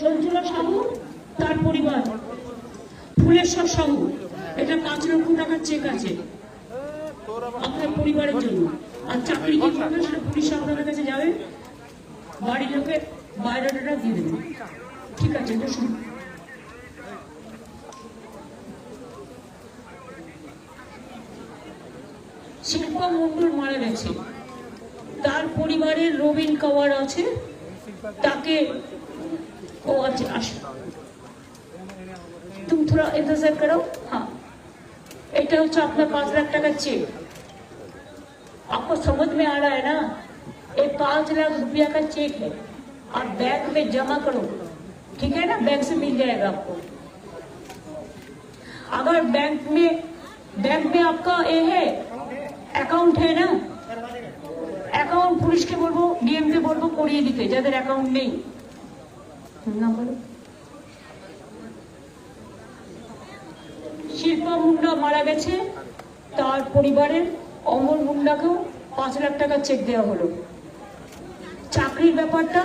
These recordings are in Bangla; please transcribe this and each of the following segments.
সঞ্জুলা সাহু, তার পরিবার, ফুলেশ্বর সাহু। এটা পাঁচ লক্ষ টাকার চেক আছে। আপনার পরিবারের জন্য। আর চাকরি কি করবে সেটা পুলিশ আপনাদের কাছে যাবে? বাড়ির লোকে বায়োডাটাটা দিয়ে দেবে। ঠিক আছে বসুন শিল্পা মন্ডল মারা গেছে। তার পরিবারের রবিন কাওয়ার আছে। তাকে ও আছে আসো तुम थोड़ा इंतजार करो हाँ এটা হচ্ছে আপনার पाँच लाख টাকা चेक आपको समझ में आ रहा है ना ये पाँच लाख रुपया का चेक है आप बैंक में जमा करो ठीक है ना बैंक से मिल जाएगा आपको अगर बैंक में बैंक में आपका ये है অ্যাকাউন্ট है ना অ্যাকাউন্ট পুলিশকে বলবো ডিএম কে বলবো করিয়ে দিতে যাদের অ্যাকাউন্ট নেই না বলো শিল্পা মুন্ডা মারা গেছে তার পরিবারের অমর মুন্ডাকেও पाँच लाख টাকা চেক দেওয়া হলো चाकरी ব্যাপারটা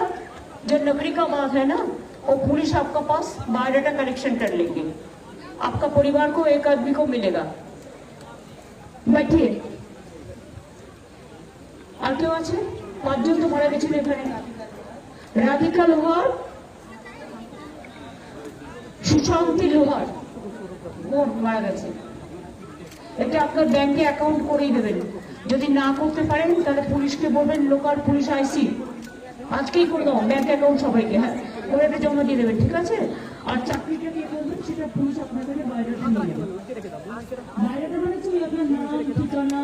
जो नौकरी का बात है ना वो पुलिस आपका पास बायोडाटा कलेक्शन कर लेंगे आपका परिवार को एक आदमी को मिलेगा बैठिए কেউ আছে, পাঁচজন তো মারা গেছিল এখানে। রাধিকা লোহার, সুশান্তি লোহার, মোট মারা গেছে। এটা আপনার ব্যাংকে অ্যাকাউন্ট করেই দেবেন। যদি না করতে পারেন, তাহলে পুলিশকে বলবেন, লোকাল পুলিশ আইসি। আজকেই করে দেবো ব্যাংক অ্যাকাউন্ট সবাইকে হ্যাঁ। করে একটা জমা দিয়ে দেবেন, ঠিক আছে? আর চাকরিটা দিয়ে বলবেন, সেটা পুলিশ আপনার কাছে বাইরেটা নিয়ে যাবে মানে কি? আপনার নাম, ঠিকানা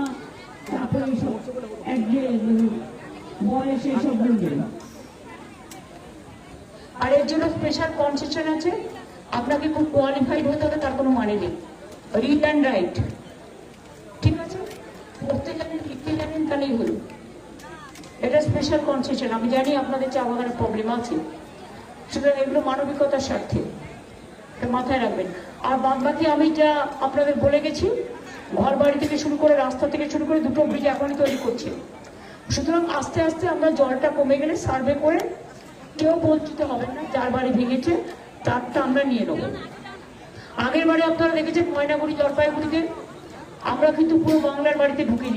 আর এর জন্য স্পেশাল কনসেশন আছে। আপনাকে খুব কোয়ালিফাইড হতে হবে, তার কোনো মানে নেই। রিড অ্যান্ড রাইট ঠিক আছে? পড়তে জানেন, লিখতে জানেন, তাহলেই হলো। এটা স্পেশাল কনসেশন আমি জানি আপনাদের চা বাগানের প্রবলেম আছে। সুতরাং এগুলো মানবিকতার স্বার্থে। এটা মাথায় রাখবেন। আর বাদ বাকি আমি যা আপনাদের বলে গেছি ঘর বাড়ি থেকে শুরু করে রাস্তা থেকে শুরু করে দুটো ব্রিজ এখনই তৈরি করছে। সুতরাং আস্তে আস্তে আমরা জলটা কমে গেলে সার্ভে করে কেউ বঞ্চিত হবে না, যার বাড়ি ভেঙেছে তারটা আমরা নিয়ে নেব। আগের বারে আপনারা দেখেছেন ময়নাগুড়ি জলপাইগুড়িতে, আমরা কিন্তু পুরো বাংলার বাড়িতে ঢুকিনি